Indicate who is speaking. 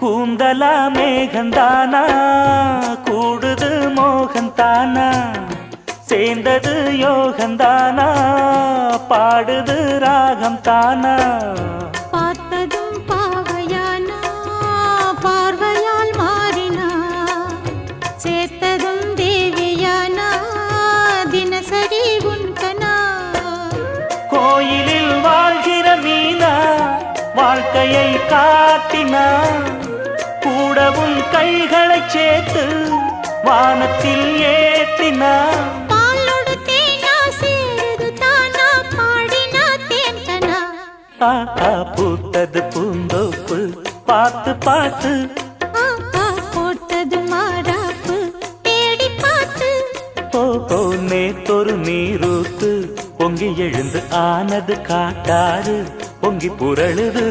Speaker 1: கூந்தலா மேகந்தானா? கூடுது மோகந்தானா? சேர்ந்தது யோகந்தானா? பாடுது ராகம் தானா
Speaker 2: பார்த்ததும் பாவையானா? பார்வையால் மாறினா? சேர்த்ததும் தேவியானா? தினசரி உன்கனா
Speaker 1: கோயிலில் வாழ்கிற மீனா வாழ்க்கையை காட்டினா? கைகளை சேர்த்து வானத்தில் ஏற்றினா.
Speaker 2: பாலோடு தேனா சேருது தானா பாடினா தேன்கனா.
Speaker 1: ஆஹா பூத்தது பூந்தோப்பு பார்த்து பார்த்து.
Speaker 2: போட்டது மாறாப்பு தேடி பார்த்து.
Speaker 1: ஓஹோ நேத்தொரு நீரூத்து பொங்கி எழுந்து ஆனது காட்டாறு பொங்கி புரளுது.